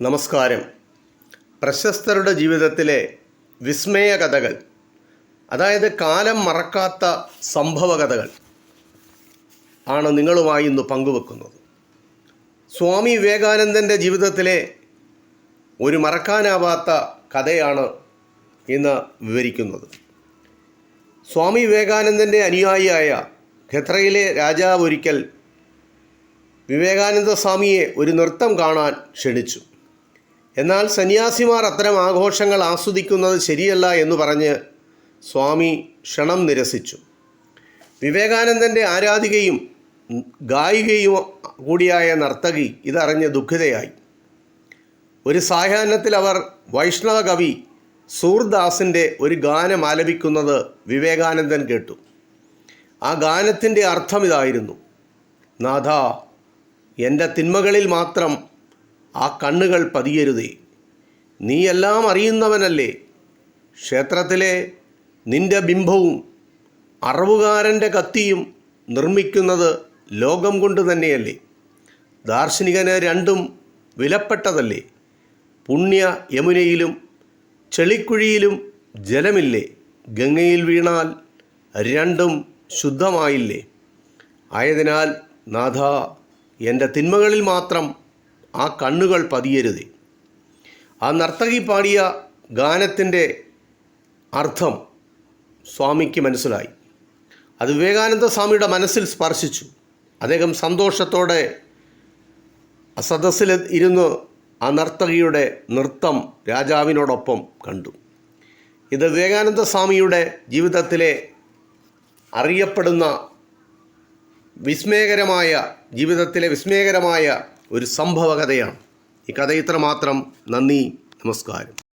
നമസ്കാരം. പ്രശസ്തരുടെ ജീവിതത്തിലെ വിസ്മയ കഥകൾ അതായത് കാലം മറക്കാത്ത സംഭവ കഥകൾ ആണ് നിങ്ങളുമായി ഇന്ന് പങ്കുവെക്കുന്നത്. സ്വാമി വിവേകാനന്ദന്റെ ജീവിതത്തിലെ ഒരു മറക്കാനാവാത്ത കഥയാണ് ഇന്ന് വിവരിക്കുന്നത്. സ്വാമി വിവേകാനന്ദന്റെ അനുയായിയായ ഖത്രയിലെ രാജാവ് ഒരിക്കൽ വിവേകാനന്ദ സ്വാമിയെ ഒരു നൃത്തം കാണാൻ ക്ഷണിച്ചു. എന്നാൽ സന്യാസിമാർ അത്തരം ആഘോഷങ്ങൾ ആസ്വദിക്കുന്നത് ശരിയല്ല എന്ന് പറഞ്ഞ് സ്വാമി ക്ഷണം നിരസിച്ചു. വിവേകാനന്ദന്റെ ആരാധികയും ഗായികയും കൂടിയായ നർത്തകി ഇതറിഞ്ഞ് ദുഃഖിതയായി. ഒരു സായാഹ്നത്തിൽ അവർ വൈഷ്ണവ കവി സൂർദാസിന്റെ ഒരു ഗാനം ആലപിക്കുന്നത് വിവേകാനന്ദൻ കേട്ടു. ആ ഗാനത്തിന്റെ അർത്ഥം ഇതായിരുന്നു. നാഥ എന്റെ തിന്മകളിൽ മാത്രം ആ കണ്ണുകൾ പതിയരുതേ. നീ എല്ലാം അറിയുന്നവനല്ലേ. ക്ഷേത്രത്തിലെ നിന്റെ ബിംബവും അറവുകാരന്റെ കത്തിയും നിർമ്മിക്കുന്നത് ലോകം കൊണ്ട് തന്നെയല്ലേ. ദാർശനികന് രണ്ടും വിലപ്പെട്ടതല്ലേ. പുണ്യ യമുനയിലും ചെളിക്കുഴിയിലും ജലമില്ലേ. ഗംഗയിൽ വീണാൽ രണ്ടും ശുദ്ധമായില്ലേ. ആയതിനാൽ നാഥ എന്റെ തിന്മകളിൽ മാത്രം ആ കണ്ണുകൾ പതിയരുതേ. ആ നർത്തകി പാടിയ ഗാനത്തിന്റെ അർത്ഥം സ്വാമിക്ക് മനസ്സിലായി. അത് വിവേകാനന്ദ സ്വാമിയുടെ മനസ്സിൽ സ്പർശിച്ചു. അദ്ദേഹം സന്തോഷത്തോടെ സദസ്സിൽ ഇരുന്ന് ആ നർത്തകിയുടെ നൃത്തം രാജാവിനോടൊപ്പം കണ്ടു. ഇത് വിവേകാനന്ദ സ്വാമിയുടെ ജീവിതത്തിലെ അറിയപ്പെടുന്ന വിസ്മയകരമായ ജീവിതത്തിലെ വിസ്മയകരമായ ഒരു സംഭവ കഥയാണ് ഈ കഥ ഇത്ര മാത്രം നന്ദി നമസ്കാരം.